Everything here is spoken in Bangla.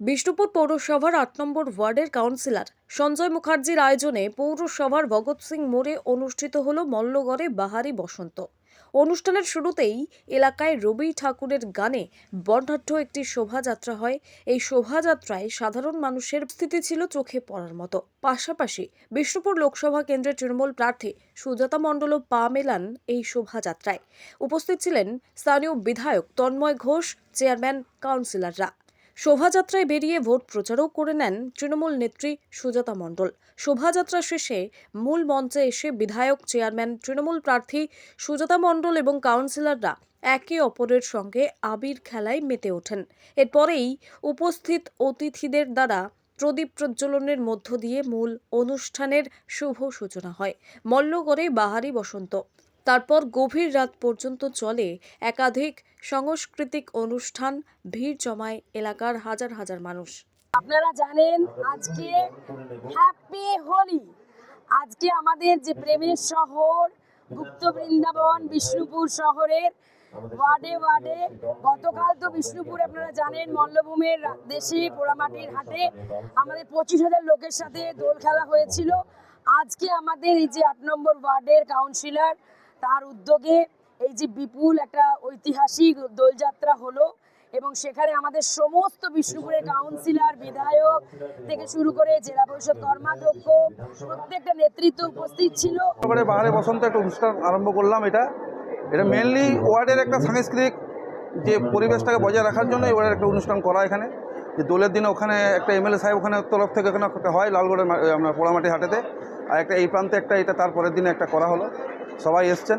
বিষ্ণুপুর পৌরসভার আট নম্বর ওয়ার্ডের কাউন্সিলর সঞ্জয় মুখার্জির আয়োজনে পৌরসভার ভগৎ সিং মোড়ে অনুষ্ঠিত হল মল্লগড়ে বাহারি বসন্ত। অনুষ্ঠানের শুরুতেই এলাকায় রবি ঠাকুরের গানে বর্ণাঢ্য একটি শোভাযাত্রা হয়। এই শোভাযাত্রায় সাধারণ মানুষের স্থিতি ছিল চোখে পড়ার মতো। পাশাপাশি বিষ্ণুপুর লোকসভা কেন্দ্রের তৃণমূল প্রার্থী সুজাতা মণ্ডলও পা মেলান এই শোভাযাত্রায়। উপস্থিত ছিলেন স্থানীয় বিধায়ক তন্ময় ঘোষ, চেয়ারম্যান, কাউন্সিলররা। শোভাযাত্রায় বেরিয়ে ভোট প্রচারও করে নেন তৃণমূল নেত্রী সুজাতা মণ্ডল। শোভাযাত্রা শেষে মূল মঞ্চে এসে বিধায়ক, চেয়ারম্যান, তৃণমূল প্রার্থী সুজাতা মণ্ডল এবং কাউন্সিলররা একে অপরের সঙ্গে আবির খেলায় মেতে ওঠেন। এরপরেই উপস্থিত অতিথিদের দ্বারা প্রদীপ প্রজ্বলনের মধ্য দিয়ে মূল অনুষ্ঠানের শুভ সূচনা হয়। মল্লগড়ে বাহারি বসন্ত তারপর গভীর রাত পর্যন্ত চলে একাধিক সাংস্কৃতিক অনুষ্ঠান, ভিড় জমায় এলাকার হাজার হাজার মানুষ। আপনারা জানেন আজকে হ্যাপি হোলি আজকে আমাদের যে প্রেমের শহর, গুপ্ত বৃন্দাবন, বিষ্ণুপুর শহরের ওয়ার্ডে ওয়ার্ডে, গতকাল তো বিষ্ণুপুর আপনারা জানেন মল্লভূমের দেশে পোড়ামাটির হাটে আমাদের পঁচিশ হাজার লোকের সাথে দোল খেলা হয়েছিল। আজকে আমাদের এই যে আট নম্বর ওয়ার্ডের কাউন্সিলর তার উদ্যোগে এই যে বিপুল একটা ঐতিহাসিক দোলযাত্রা হলো এবং সেখানে আমাদের সমস্ত বিষ্ণুপুরের কাউন্সিলর, বিধায়ক থেকে শুরু করে জেলা পরিষদ কর্মাধ্যক্ষ প্রত্যেকটা নেতৃত্ব উপস্থিত ছিল। তারপরে বাহারে বসন্ত একটা অনুষ্ঠান আরম্ভ করলাম এটা। এটা মেনলি ওয়ার্ডের একটা সাংস্কৃতিক যে পরিবেশটাকে বজায় রাখার জন্য এই ওয়ার্ডের একটা অনুষ্ঠান করা এখানে। যে দোলের দিনে ওখানে একটা এমএলএ সাহেব ওখানে তরফ থেকে ওখানে হয় লালগড়ের আপনার পোড়ামাটি হাটেতে। আর একটা এই প্রান্তে একটা এটা তারপরের দিনে একটা করা হলো। সবাই এসছেন।